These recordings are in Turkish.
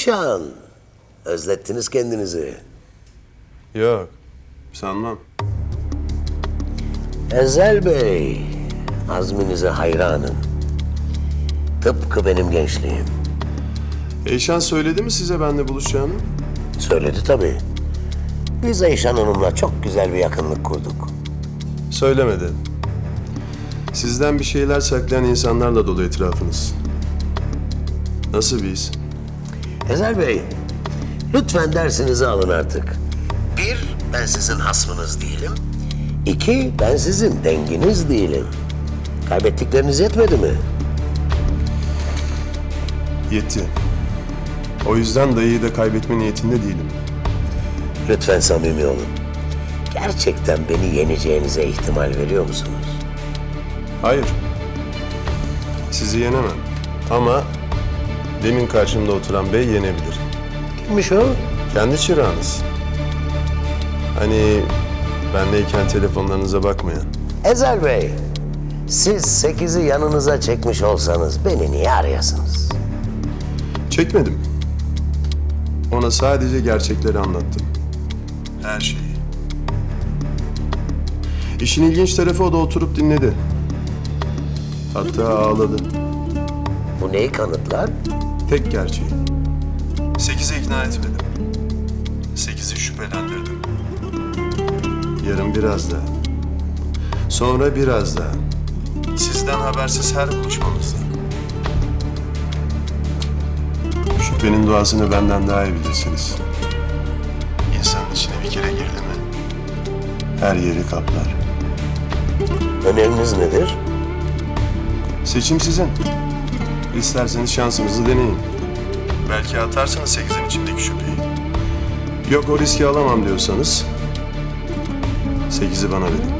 Eyşan, özlettiniz kendinizi. Yok. Sanmam. Ezel Bey, azminize hayranım. Tıpkı benim gençliğim. Eyşan söyledi mi size benimle buluşacağını? Söyledi tabii. Biz Eyşan Hanım'la çok güzel bir yakınlık kurduk. Söylemedi. Sizden bir şeyler saklayan insanlarla dolu etrafınız. Nasıl bir his? Ezel Bey, lütfen dersinizi alın artık. Bir, ben sizin hasmınız değilim. İki, ben sizin denginiz değilim. Kaybettikleriniz yetmedi mi? Yetti. O yüzden dayıyı da kaybetme niyetinde değilim. Lütfen samimi olun. Gerçekten beni yeneceğinize ihtimal veriyor musunuz? Hayır. Sizi yenemem. Ama demin karşımda oturan bey yenebilir. Kimmiş o? Kendi çırağınız. Hani bendeyken telefonlarınıza bakmayan. Ezel Bey, siz sekizi yanınıza çekmiş olsanız beni niye arıyorsunuz? Çekmedim. Ona sadece gerçekleri anlattım. Her şeyi. İşin ilginç tarafı o da oturup dinledi. Hatta ağladı. Bu neyi kanıtlar? Tek gerçeği. Sekize ikna etmedim. Sekizi şüphelendirdim. Yarın biraz daha. Sonra biraz daha. Sizden habersiz her buluşmamızda. Şüphenin duasını benden daha iyi bilirsiniz. İnsanın içine bir kere girdi mi? Her yeri kaplar. Öneriniz nedir? Seçim sizin. İsterseniz şansınızı deneyin. Belki atarsınız sekizin içindeki şüpheyi. Yok o riski alamam diyorsanız... ...sekizi bana verin.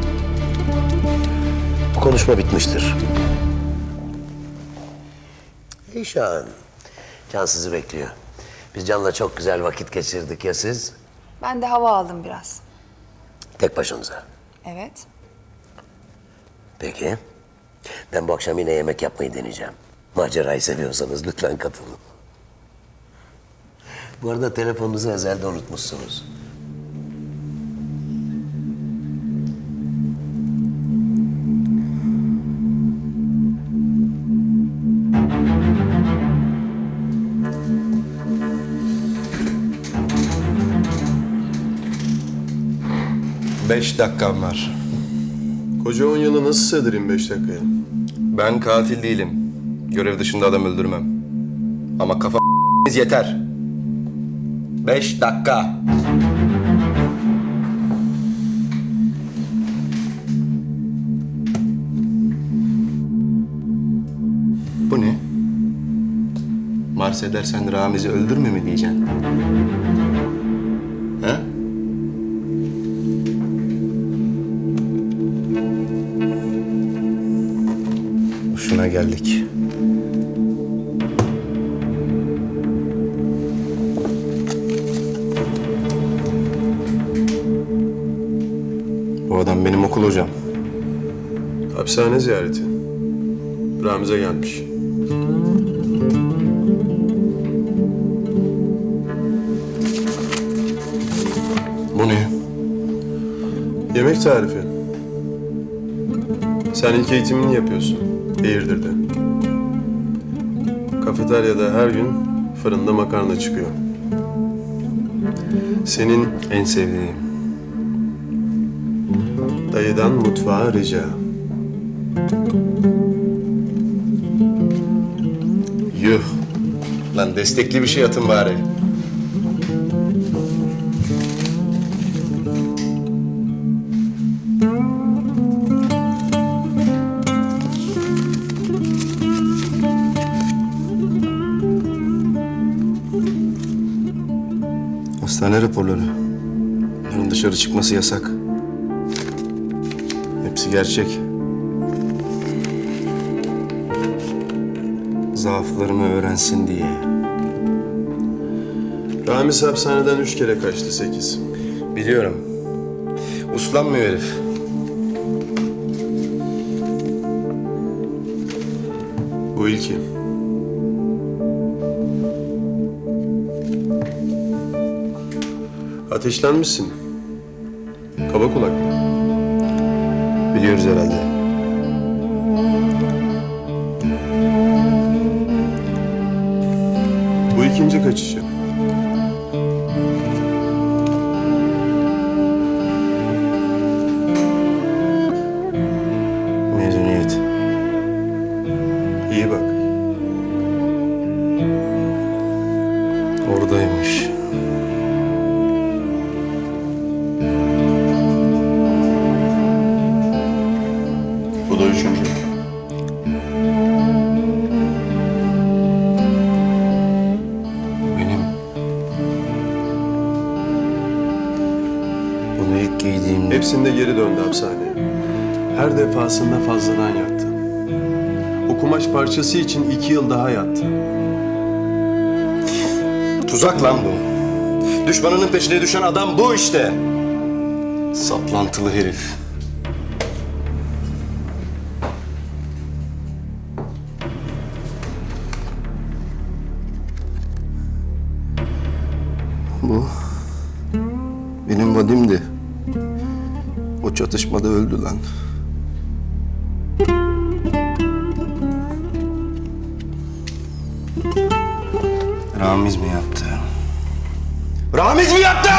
Bu konuşma bitmiştir. Eyşan, Can sizi bekliyor. Biz Can'la çok güzel vakit geçirdik ya siz? Ben de hava aldım biraz. Tek başınıza. Evet. Peki. Ben bu akşam yine yemek yapmayı deneyeceğim. Macerayı seviyorsanız lütfen katılın. Bu arada telefonunuzu ezelde unutmuşsunuz. Beş dakikam var. Koca on yılı nasıl sığdırayım beş dakikaya? Ben katil değilim. Görev dışında adam öldürmem. Ama kafa yeter. Beş dakika. Bu ne? Mars edersen Ramiz'i öldürme mi diyeceksin? He? Şuna geldik. Bu adam benim okul hocam. Hapishane ziyareti. Ramiz'e gelmiş. Bu ne? Yemek tarifi. Sen ilk eğitimini yapıyorsun. Eğirdir'de. Kafeteryada her gün fırında makarna çıkıyor. Senin En sevdiğim. Dayıdan mutfağa rica. Yuh. Lan destekli bir şey atın bari. Hastane raporları. Yarın dışarı çıkması yasak. Gerçek. Zaaflarımı öğrensin diye. Ramiz hapishaneden üç kere kaçtı sekiz. Biliyorum. Uslanmıyor herif. Bu ilki. Ateşlenmişsin. Kaba kulak. Biliyoruz herhalde. Bu ikinci kaçışı. Mezuniyet. İyi bak. Oradaymış. Bunu ilk giydiğimde... Hepsinde geri döndü hapishaneye. Her defasında fazladan yattı. O kumaş parçası için iki yıl daha yattı. Tuzak lan bu. Düşmanının peşine düşen adam bu işte. Saplantılı herif. Bu benim vadimdi. Çatışmada öldü lan. Ramiz mi yaptı? Ramiz mi yaptı?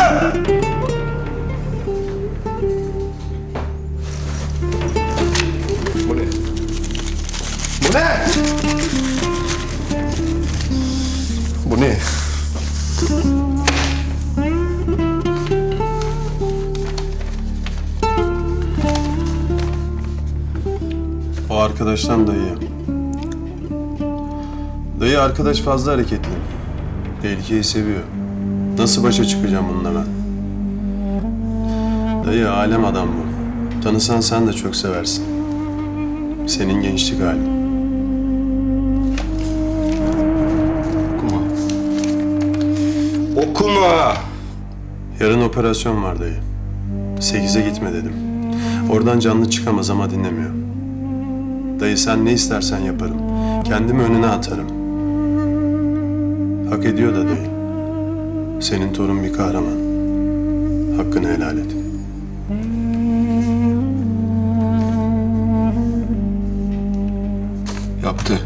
Bu ne? Bu ne? Arkadaştan dayı. Dayı arkadaş fazla hareketli. Tehlikeyi seviyor. Nasıl başa çıkacağım bununla ben? Dayı alem adam bu. Tanısan sen de çok seversin. Senin gençlik halin. Okuma. Okuma! Yarın operasyon var dayı. Sekize gitme dedim. Oradan canlı çıkamaz ama dinlemiyor. Dayı sen ne istersen yaparım. Kendimi önüne atarım. Hak ediyor da dayı. Senin torun bir kahraman. Hakkını helal et. Yaptı.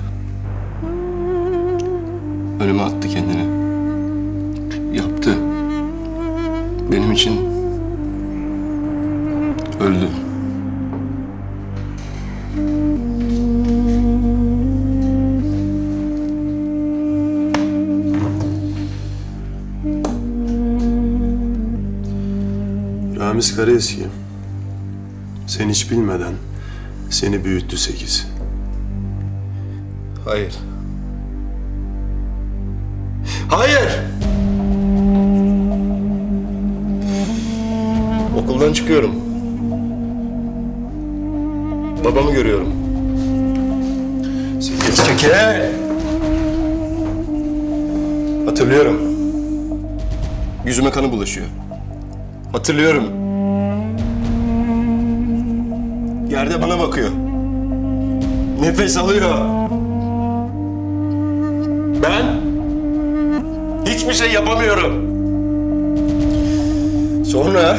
Önüme attı kendini. Yaptı. Benim için öldü. Ramiz Karaeski. Sen hiç bilmeden seni büyüttü sekiz. Hayır. Hayır! Okuldan çıkıyorum. Babamı görüyorum. Sekiz çeke! Hatırlıyorum. Yüzüme kanı bulaşıyor. Hatırlıyorum. Yerde bana bakıyor. Nefes alıyor. Ben hiçbir şey yapamıyorum. Sonra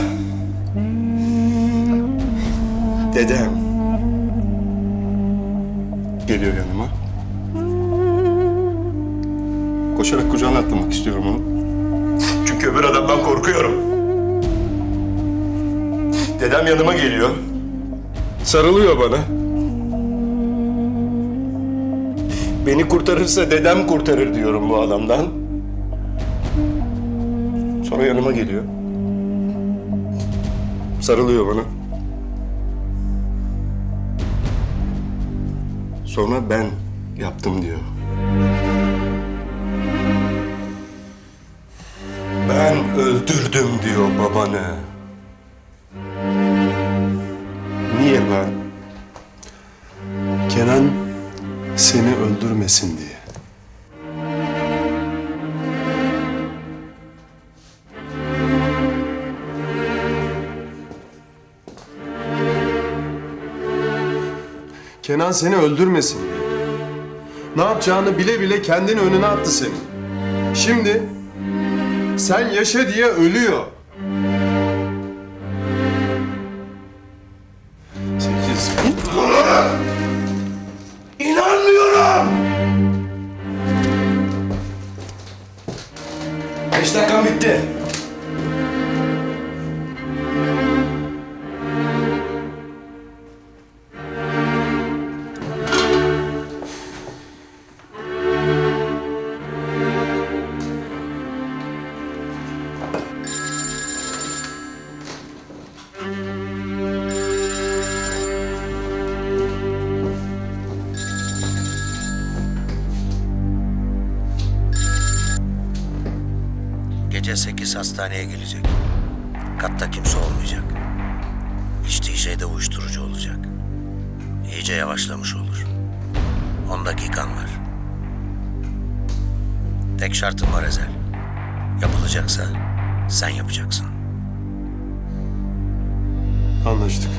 dedem geliyor yanıma. Koşarak kucağına atlamak istiyorum onu. Çünkü öbür adamdan korkuyorum. Dedem yanıma geliyor. Sarılıyor bana. Beni kurtarırsa dedem kurtarır diyorum bu adamdan. Sonra yanıma geliyor. Sarılıyor bana. Sonra ben yaptım diyor. Ben öldürdüm diyor babanı. Niye lan? Kenan seni öldürmesin diye. Kenan seni öldürmesin diye. Ne yapacağını bile bile kendini önüne attı seni. Şimdi sen yaşa diye ölüyor. Gece sekiz hastaneye gelecek. Katta kimse olmayacak. İçtiği şey de uyuşturucu olacak. İyice yavaşlamış olur. On dakikan var. Tek şartım var Ezel. Yapılacaksa sen yapacaksın. Anlaştık.